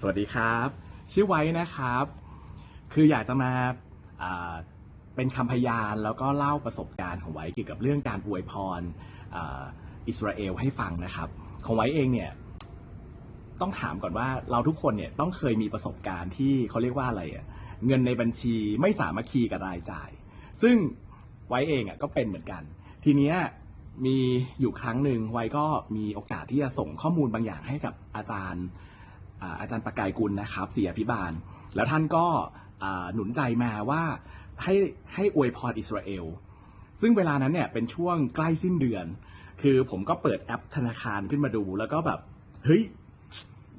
สวัสดีครับ ชื่อไว้นะครับ คืออยากจะมาเป็นคำพยานแล้วก็เล่าประสบการณ์ของไว้เกี่ยวกับเรื่องการอวยพรออิสราเอลให้ฟังนะครับ ของไว้เองเนี่ยต้องถามก่อนว่าเราทุกคนเนี่ยต้องเคยมีประสบการณ์ที่เขาเรียกว่าอะไรอะเงินในบัญชีไม่สามัคคีกับรายจ่าย ซึ่งไว้เองอะก็เป็นเหมือนกัน ทีเนี้ยมีอยู่ครั้งหนึ่งไว้ก็มีโอกาสที่จะส่งข้อมูลบางอย่างให้กับอาจารย์ อาจารย์ประกายกุลนะครับเสียพิบาล แล้วท่านก็หนุนใจมาว่าให้ให้อวยพรอิสราเอล ซึ่งเวลานั้นเนี่ยเป็นช่วงใกล้สิ้นเดือน คือผมก็เปิดแอปธนาคารขึ้นมาดู แล้วก็แบบเฮ้ย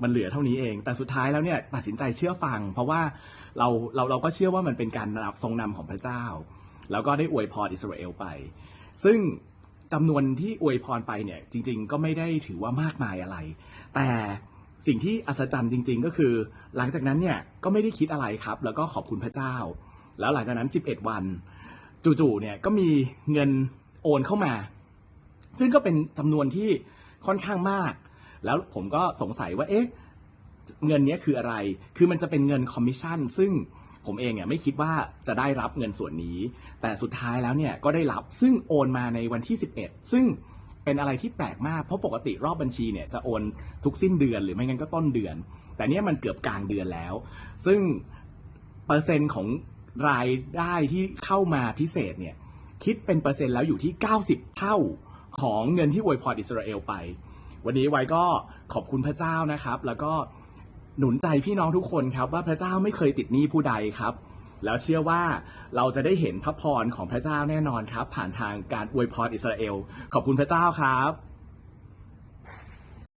มันเหลือเท่านี้เอง แต่สุดท้ายแล้วเนี่ยตัดสินใจเชื่อฟัง เพราะว่าเราเราเราก็เชื่อว่ามันเป็นการนำทรงนำของพระเจ้า แล้วก็ได้อวยพรอิสราเอลไป ซึ่งจำนวนที่อวยพรไปเนี่ยจริง ๆ ก็ไม่ได้ถือว่ามากมายอะไร แต่ สิ่งที่อัศจรรย์จริง ๆ ก็คือ หลังจากนั้นเนี่ยก็ไม่ได้คิดอะไรครับ แล้วก็ขอบคุณพระเจ้า แล้วหลังจากนั้น 11 วัน จู่ๆเนี่ยก็มีเงินโอนเข้ามา ซึ่งก็เป็นจำนวนที่ค่อนข้างมาก แล้วผมก็สงสัยว่าเอ๊ะเงินนี้คืออะไร คือมันจะเป็นเงินคอมมิชชั่น ซึ่งผมเองเนี่ยไม่คิดว่าจะได้รับเงินส่วนนี้ แต่สุดท้ายแล้วเนี่ยก็ได้รับ ซึ่งโอนมาในวันที่ 11 ซึ่ง เป็นอะไรที่แปลกมากเพราะปกติรอบบัญชีเนี่ยจะโอนทุกสิ้นเดือนหรือไม่งั้นก็ต้นเดือน แต่เนี้ยมันเกือบกลางเดือนแล้ว ซึ่งเปอร์เซ็นต์ของรายได้ที่เข้ามาพิเศษเนี่ยคิดเป็นเปอร์เซ็นต์แล้วอยู่ที่ 90 เท่าของเงินที่อวยพรอิสราเอลไป วันนี้ไว้ก็ขอบคุณพระเจ้านะครับ แล้วก็หนุนใจพี่น้องทุกคนครับว่าพระเจ้าไม่เคยติดหนี้ผู้ใดครับ แล้วเชื่อว่าเราจะได้เห็นพระพรของพระเจ้าแน่นอนครับ ผ่านทางการอวยพรอิสราเอล ขอบคุณพระเจ้าครับ